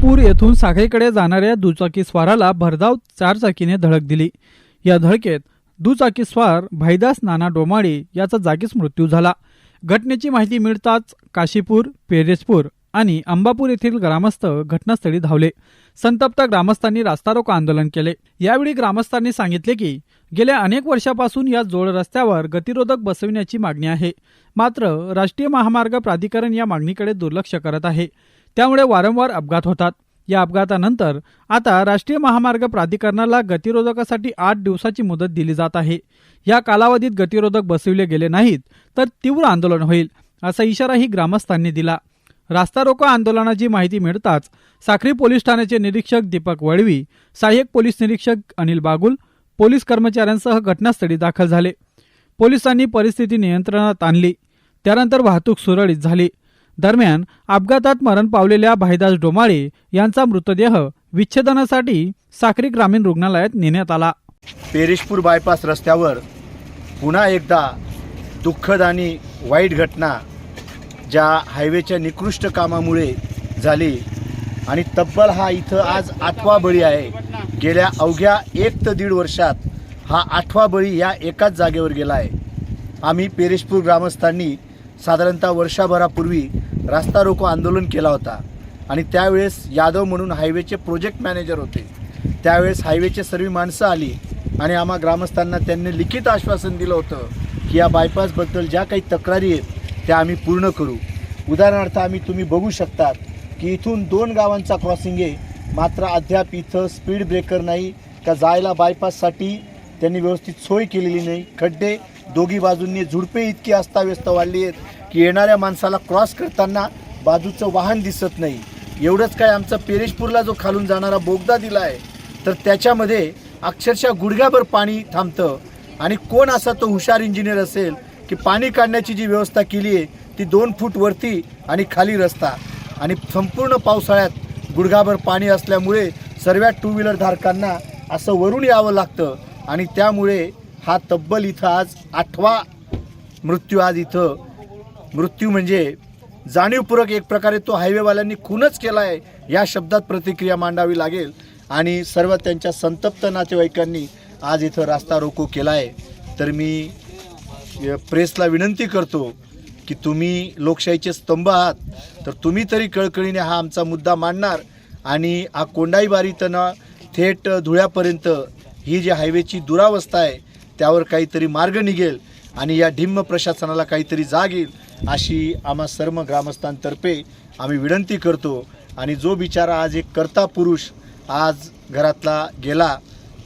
येथून साखरेकडे जाणाऱ्या दुचाकी स्वाराला भरधाव चारचाकीने धडक दिली. या धडकेत दुचाकी स्वार भाईदास नाना डोमाळे याचा जागीच मृत्यू झाला. घटनेची माहिती मिळताच काशीपूर पेरेसपूर आणि अंबापूर येथील ग्रामस्थ घटनास्थळी धावले. संतप्त ग्रामस्थांनी रास्तारोको आंदोलन केले. यावेळी ग्रामस्थांनी सांगितले की गेल्या अनेक वर्षापासून या जोड रस्त्यावर गतिरोधक बसविण्याची मागणी आहे. मात्र राष्ट्रीय महामार्ग प्राधिकरण या मागणीकडे दुर्लक्ष करत आहे. त्यामुळे वारंवार अपघात होतात. या अपघातानंतर आता राष्ट्रीय महामार्ग प्राधिकरणाला गतिरोधकासाठी आठ दिवसाची मुदत दिली जात आहे. या कालावधीत गतिरोधक बसविले गेले नाहीत तर तीव्र आंदोलन होईल असा इशाराही ग्रामस्थांनी दिला. रास्ता रोको आंदोलनाची माहिती मिळताच साखरी पोलीस ठाण्याचे निरीक्षक दीपक वळवी सहाय्यक पोलीस निरीक्षक अनिल बागुल पोलीस कर्मचाऱ्यांसह घटनास्थळी दाखल झाले. पोलिसांनी परिस्थिती नियंत्रणात आणली. त्यानंतर वाहतूक सुरळीत झाली. दरम्यान अपघातात मरण पावलेल्या भाईदास डोमाळे यांचा मृतदेह विच्छेदनासाठी साक्री ग्रामीण रुग्णालयात नेण्यात आला. पेरिशपूर बायपास रस्त्यावर पुन्हा एकदा दुःखद आणि वाईट घटना ज्या हायवेच्या निकृष्ट कामामुळे झाली आणि तब्बल हा इथं आज आठवा बळी आहे. गेल्या अवघ्या एक ते दीड वर्षात हा आठवा बळी या एकाच जागेवर गेला आहे. आम्ही पेरिशपूर ग्रामस्थांनी साधारणतः वर्षाभरापूर्वी रास्ता रोको आंदोलन केला होता. आणि त्यावेळेस यादव म्हणून हायवेचे प्रोजेक्ट मॅनेजर होते. त्यावेळेस हायवेचे सर्व माणसं आली आणि आम्हा ग्रामस्थांना त्यांनी लिखित आश्वासन दिलं होतं की या बायपासबद्दल ज्या काही तक्रारी आहेत त्या आम्ही पूर्ण करू. उदाहरणार्थ आम्ही तुम्ही बघू शकतात की इथून दोन गावांचा क्रॉसिंग आहे. मात्र अद्याप इथं स्पीड ब्रेकर नाही. का जायला बायपाससाठी त्यांनी व्यवस्थित सोय केलेली नाही. खड्डे दोघी बाजूंनी झुडपे इतकी अस्ताव्यस्त वाढली आहेत की येणाऱ्या माणसाला क्रॉस करताना बाजूचं वाहन दिसत नाही. एवढंच काय आमचा पेरेशपूरला जो खालून जाणारा बोगदा दिला आहे तर त्याच्यामध्ये अक्षरशः गुडघ्याभर पाणी थांबतं. आणि कोण असा तो हुशार इंजिनियर असेल की पाणी काढण्याची जी व्यवस्था केली आहे ती दोन फूट वरती आणि खाली रस्ता. आणि संपूर्ण पावसाळ्यात गुडघाभर पाणी असल्यामुळे सर्व टू व्हीलर धारकांना असं वरून यावं लागतं. आणि त्यामुळे हा तब्बल इथं आज आठवा मृत्यू आज इथं. मृत्यू म्हणजे जाणीवपूर्वक एक प्रकारे तो हायवेवाल्यांनी खूनच केला आहे या शब्दात प्रतिक्रिया मांडावी लागेल आणि सर्व त्यांच्या संतप्त नातेवाईकांनी आज इथं रास्ता रोको केला आहे तर मी प्रेसला विनंती करतो की तुम्ही लोकशाहीचे स्तंभ आहात तर तुम्ही तरी कळकळीने हा आमचा मुद्दा मांडणार आणि हा कोंडाईबारीतनं थेट धुळ्यापर्यंत ही जी हायवेची दुरावस्था आहे त्यावर काहीतरी मार्ग निघेल आणि या ढिम्म प्रशासनाला काहीतरी जाग येईल अशी आम्हा सर्व ग्रामस्थांतर्फे आम्ही विनंती करतो. आणि जो बिचारा आज एक करता पुरुष आज घरातला गेला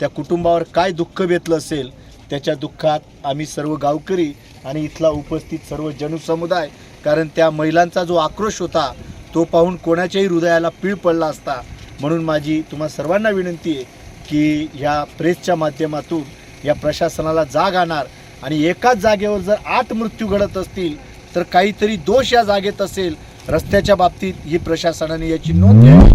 त्या कुटुंबावर काय दुःख बेतलं असेल त्याच्या दुःखात आम्ही सर्व गावकरी आणि इथला उपस्थित सर्व जनसमुदाय कारण त्या महिलांचा जो आक्रोश होता तो पाहून कोणाच्याही हृदयाला पीळ पडला असता. म्हणून माझी तुम्हा सर्वांना विनंती आहे की ह्या प्रेसच्या माध्यमातून या प्रशासनाला जाग आणणार. आणि एकाच जागेवर जर आठ मृत्यू घडत असतील तर काहीतरी दोष या जागेत असेल. रस्त्याच्या बाबतीत ही प्रशासनाने याची नोंद घ्यावी.